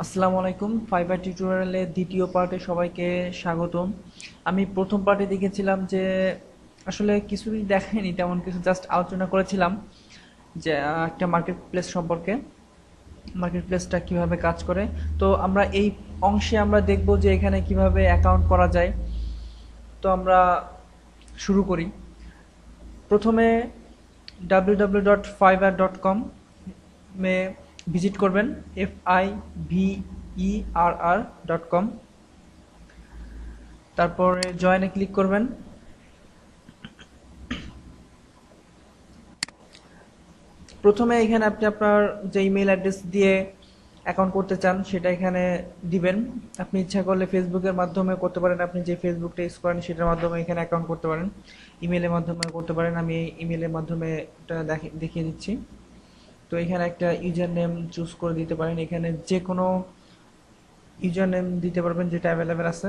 আসসালামু আলাইকুম ফাইবার টিউটোরিয়ালের দ্বিতীয় পার্টে সবাইকে স্বাগতম। আমি প্রথম পার্টে দেখেছিলাম যে আসলে কিছুই দেখায়নি তেমন কিছু জাস্ট আলোচনা করেছিলাম যে একটা মার্কেট প্লেস সম্পর্কে মার্কেট প্লেসটা কীভাবে কাজ করে। তো আমরা এই অংশে আমরা দেখব যে এখানে কীভাবে অ্যাকাউন্ট করা যায়। তো আমরা শুরু করি। প্রথমে www.fiverr.com মে ভিজিট করবেন F I V E R R dot com তারপরে জয়েনে ক্লিক করবেন। প্রথমে এখানে আপনি আপনার যে ইমেল অ্যাড্রেস দিয়ে অ্যাকাউন্ট করতে চান, সেটা এখানে দিবেন। আপনি ইচ্ছা করলে ফেসবুকের মাধ্যমে করতে পারেন। আপনি যে ফেসবুকটা ইউজ করেন, সেটার মাধ্যমে এখানে অ্যাকাউন্ট করতে পারেন। ইমেলের মাধ্যমে করতে পারেন। আমি ইমেলের মাধ্যমে এটা দেখে- দেখিয়ে দিচ্ছি। তো এখানে একটা ইউজার নেম চুজ করে দিতে পারেন। এখানে যে কোনো ইউজার নেম দিতে পারবেন যেটা অ্যাভেলেবেল আছে।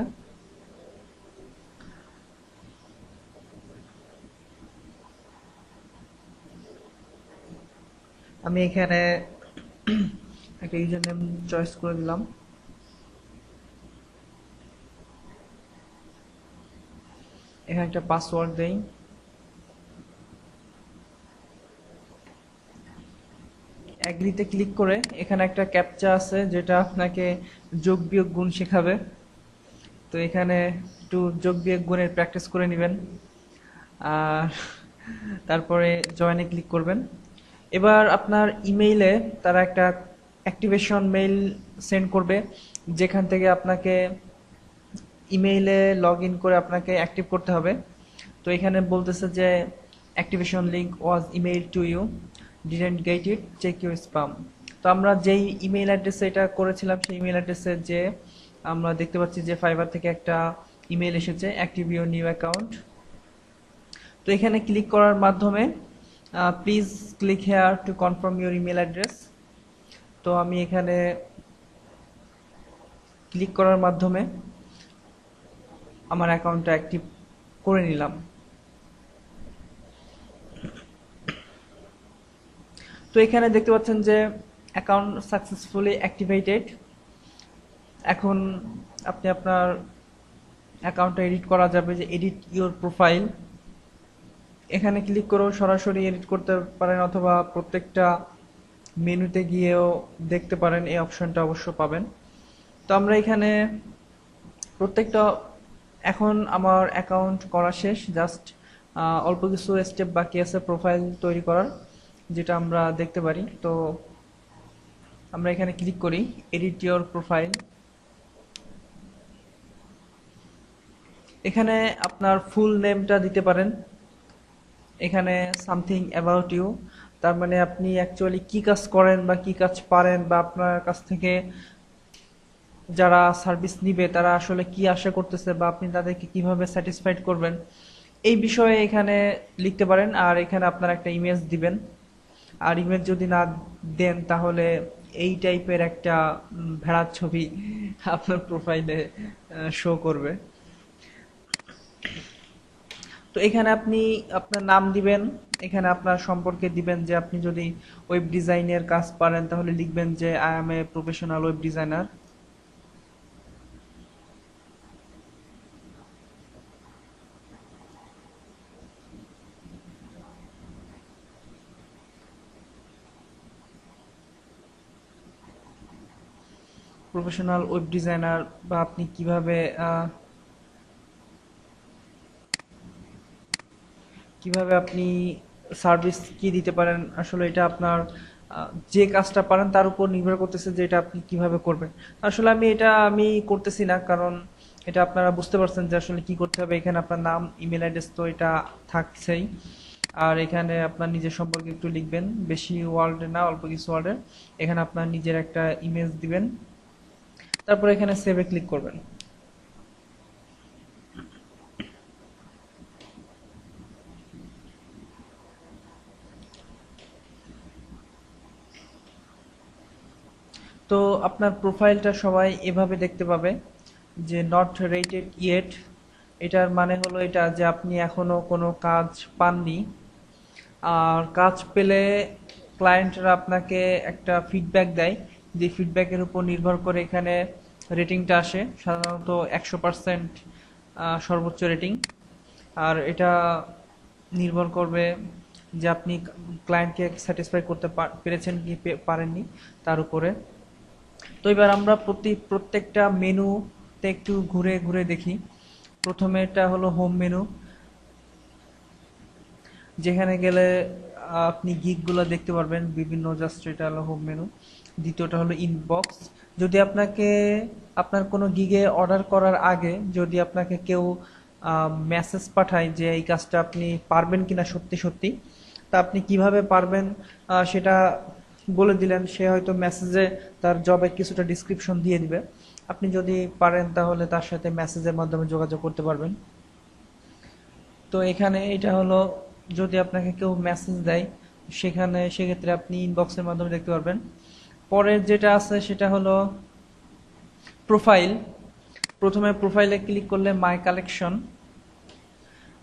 আমি এখানে একটা ইউজার নেম চয়েস করে দিলাম। এখানে একটা পাসওয়ার্ড দেই। অ্যাগ্রিতে ক্লিক করে এখানে একটা ক্যাপচা আছে যেটা আপনাকে যোগ বিয়োগ গুণ শেখাবে। তো এখানে একটু যোগ বিয়োগ গুণের প্র্যাকটিস করে নেবেন। আর তারপরে জয়েনে ক্লিক করবেন। এবার আপনার ইমেইলে তারা একটা অ্যাক্টিভেশন মেইল সেন্ড করবে, যেখান থেকে আপনাকে ইমেইলে লগ ইন করে আপনাকে অ্যাক্টিভ করতে হবে। তো এখানে বলতেছে যে activation link was email to you didn't get it check your spam তো আমরা যেই ইমেইল অ্যাড্রেসে এটা করেছিলাম, সেই ইমেইল অ্যাড্রেসে যে আমরা দেখতে পাচ্ছি যে ফাইবার থেকে একটা ইমেইল এসেছে অ্যাক্টিভ ইউর নিউ অ্যাকাউন্ট তো এখানে ক্লিক করার মাধ্যমে please click here to confirm your email address তো আমি এখানে ক্লিক করার মাধ্যমে আমার অ্যাকাউন্টটা অ্যাক্টিভ করে নিলাম। তো এখানে দেখতে পাচ্ছেন যে অ্যাকাউন্ট সাকসেসফুলি অ্যাক্টিভেটেড এখন আপনি আপনার অ্যাকাউন্টটা এডিট করা যাবে যে এডিট ইউর প্রোফাইল এখানে ক্লিক করেও সরাসরি এডিট করতে পারেন অথবা প্রত্যেকটা মেনুতে গিয়েও দেখতে পারেন, এই অপশনটা অবশ্য পাবেন। তো আমরা এখানে প্রত্যেকটা, এখন আমার অ্যাকাউন্ট করা শেষ জাস্ট অল্প কিছু স্টেপ বাকি আছে প্রোফাইল তৈরি করার। যেটা আমরা দেখতে পারি। তো আমরা এখানে ক্লিক করি এডিট ইওর প্রোফাইল এখানে আপনার ফুল নেমটা দিতে পারেন। এখানে সামথিং অ্যাবাউট ইউ তার মানে আপনি অ্যাকচুয়ালি কি কাজ করেন বা কি কাজ পারেন বা আপনার কাছ থেকে যারা সার্ভিস নিবে, তারা আসলে কি আশা করতেছে বা আপনি তাদেরকে কীভাবে স্যাটিসফাইড করবেন। এই বিষয়ে এখানে লিখতে পারেন আর এখানে আপনার একটা ইমেজ দিবেন। আর ইমেজ যদি না দেন, তাহলে এই টাইপের একটা ভেড়ার ছবি আপনার প্রোফাইলে শো করবে। তো এখানে আপনি আপনার নাম দিবেন, এখানে আপনার সম্পর্কে দিবেন যে আপনি যদি ওয়েব ডিজাইনের কাজ পারেন, তাহলে লিখবেন যে I am a professional web designer professional web designer বা আপনি কীভাবে কীভাবে আপনি সার্ভিস কি দিতে পারেন? আসলে এটা আপনার যে কাজটা পারেন তার উপর নির্ভর করতেছে যে এটা আপনি কীভাবে করবেন। আসলে আমি এটা, আমি করতেছি না কারণ এটা আপনারা বুঝতে পারছেন যে আসলে কি করতে হবে। এখানে আপনার নাম ইমেল অ্যাড্রেস তো এটা থাকছেই। আর এখানে আপনার নিজের সম্পর্কে একটু লিখবেন। বেশি ওয়ার্ল্ডে না, অল্প কিছু ওয়ার্ডে এখানে আপনার নিজের একটা ইমেজ দিবেন। তারপর এখানে সেভে ক্লিক করবেন। তো আপনার প্রোফাইলটা সবাই এভাবে দেখতে পাবে যে নট রেটেড ইয়েট এটার মানে হলো এটা যে আপনি এখনও কোনো কাজ পাননি। আর কাজ পেলে ক্লায়েন্টরা আপনাকে একটা ফিডব্যাক দেয়। যে ফিডব্যাকের উপর নির্ভর করে এখানে রেটিংটা আসে, সাধারণত একশো পার্সেন্ট সর্বোচ্চ রেটিং আর এটা নির্ভর করবে যে আপনি ক্লায়েন্টকে স্যাটিসফাই করতে পেরেছেন কি পারেননি তার উপরে। তো এবার আমরা প্রতি, প্রত্যেকটা মেনুতে একটু ঘুরে ঘুরে দেখি। প্রথমে এটা হলো হোম মেনু যেখানে গেলে আপনি গিকগুলো দেখতে পারবেন। বিভিন্ন জাস্ট এটা হলো হোম মেনু দ্বিতীয়টা হলো ইনবক্স যদি আপনাকে, আপনার কোনো গিগে অর্ডার করার আগে যদি আপনাকে কেউ মেসেজ পাঠায় যে এই কাজটা আপনি পারবেন কিনা সত্যি সত্যি, তা আপনি কীভাবে পারবেন সেটা বলে দিলেন, সে হয়তো মেসেজে তার জবের কিছুটা ডিসক্রিপশন দিয়ে দিবে। আপনি যদি পারেন তাহলে তার সাথে মেসেজের মাধ্যমে যোগাযোগ করতে পারবেন। তো এখানে এটা হলো, যদি আপনাকে কেউ মেসেজ দেয়, সেখানে সেক্ষেত্রে আপনি ইনবক্সের মাধ্যমে দেখতে পারবেন। পরের যেটা আছে সেটা হলো প্রোফাইল প্রথমে প্রোফাইলে ক্লিক করলে মাই কালেকশন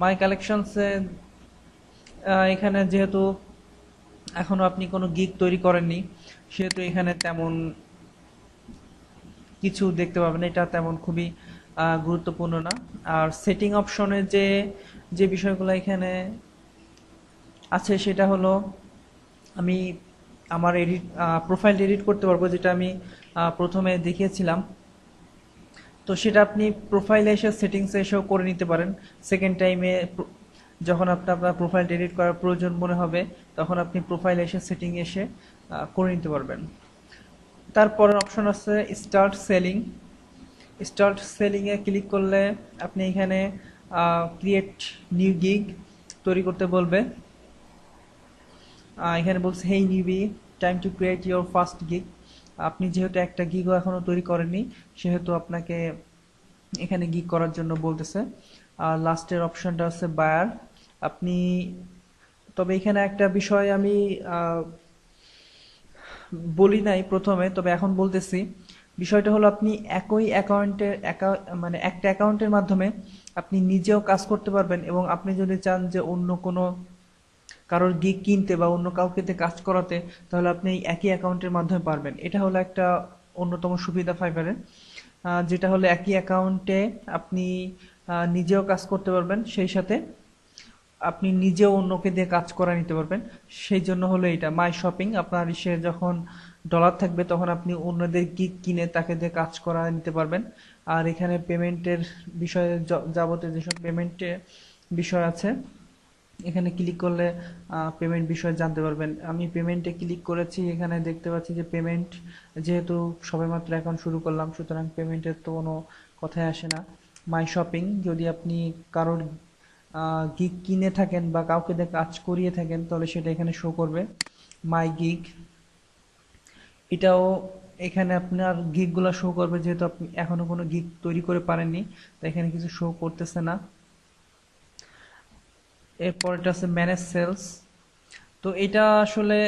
মাই কালেকশনসে এখানে যেহেতু এখনও আপনি কোনো গিগ তৈরি করেননি, সেহেতু এখানে তেমন কিছু দেখতে পাবেন এটা তেমন খুবই গুরুত্বপূর্ণ না। আর সেটিং অপশনে যে যে বিষয়গুলো এখানে আছে সেটা হলো আমি আমার এডিট প্রোফাইল এডিট করতে পারব, যেটা আমি প্রথমে দেখিয়েছিলাম। তো সেটা আপনি প্রোফাইলে এসে সেটিংসে এসেও করে নিতে পারেন। সেকেন্ড টাইমে যখন আপনার আপনার প্রোফাইল এডিট করার প্রয়োজন মনে হবে, তখন আপনি প্রোফাইলে এসে সেটিং এসে করে নিতে পারবেন। তারপরের অপশন আছে স্টার্ট সেলিং স্টার্ট সেলিংয়ে ক্লিক করলে আপনি এখানে ক্রিয়েট নিউ গিগ তৈরি করতে বলবে। এখানে বলছে হেই নিবি time to create your first gig আপনি যেহেতু একটা গিগও এখনও তৈরি করেননি, সেহেতু আপনাকে এখানে গিগ করার জন্য বলতেছে। আর লাস্টের অপশনটা আছে বায়ার আপনি, তবে এখানে একটা বিষয় আমি বলি নাই প্রথমে, তবে এখন বলতেছি। বিষয়টা হলো আপনি একই অ্যাকাউন্টের মানে একটা অ্যাকাউন্টের মাধ্যমে আপনি নিজেও কাজ করতে পারবেন এবং আপনি যদি চান যে অন্য কোনো কারোর গিগ কিনতে বা অন্য কাউকে কাজ করাতে, তাহলে আপনি একই অ্যাকাউন্টের মাধ্যমে পারবেন। এটা হলো একটা অন্যতম সুবিধা ফাইবারের যেটা হলো একই অ্যাকাউন্টে আপনি নিজেও কাজ করতে পারবেন, সেই সাথে আপনি নিজেও অন্যকে দিয়ে কাজ করা নিতে পারবেন। সেই জন্য হলো এটা মাই শপিং আপনার ইসে যখন ডলার থাকবে, তখন আপনি অন্যদের গিগ কিনে তাকে দিয়ে কাজ করা নিতে পারবেন। আর এখানে পেমেন্টের বিষয়ে যাবতীয় যেসব পেমেন্টের বিষয় আছে এখানে ক্লিক করলে পেমেন্ট বিষয়ে জানতে পারবেন। আমি পেমেন্টে ক্লিক করেছি, এখানে দেখতে পাচ্ছি যে পেমেন্ট যেহেতু সবেমাত্র অ্যাকাউন্ট শুরু করলাম, সুতরাং পেমেন্টের তো কোনো কথাই আসে না। মাই শপিং যদি আপনি কারোর গিগ কিনে থাকেন বা কাউকে দিয়ে কাজ করিয়ে থাকেন, তাহলে সেটা এখানে শো করবে। মাই গিগ এটাও এখানে আপনার গিগগুলো শো করবে, যেহেতু আপনি এখনও কোনো গিগ তৈরি করে পারেননি, তাই এখানে কিছু শো করতেছে না। এরপর এটা আছে ম্যানেজ সেলস তো এটা আসলে,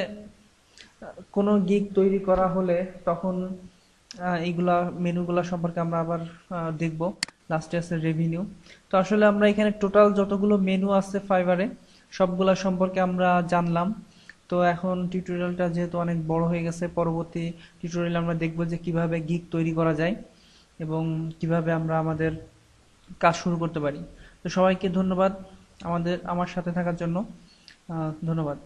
কোনো গিগ তৈরি করা হলে তখন এইগুলা মেনুগুলা সম্পর্কে আমরা আবার দেখব। লাস্টে আছে রেভিনিউ তো আসলে আমরা এখানে টোটাল যতগুলো মেনু আছে ফাইবারে সবগুলা সম্পর্কে আমরা জানলাম। তো এখন টিউটোরিয়ালটা যেহেতু অনেক বড় হয়ে গেছে, পরবর্তী টিউটোরিয়াল আমরা দেখব যে কীভাবে গিগ তৈরি করা যায় এবং কীভাবে আমরা আমাদের কাজ শুরু করতে পারি। তো সবাইকে ধন্যবাদ। আমাদের আমার সাথে থাকার জন্য ধন্যবাদ।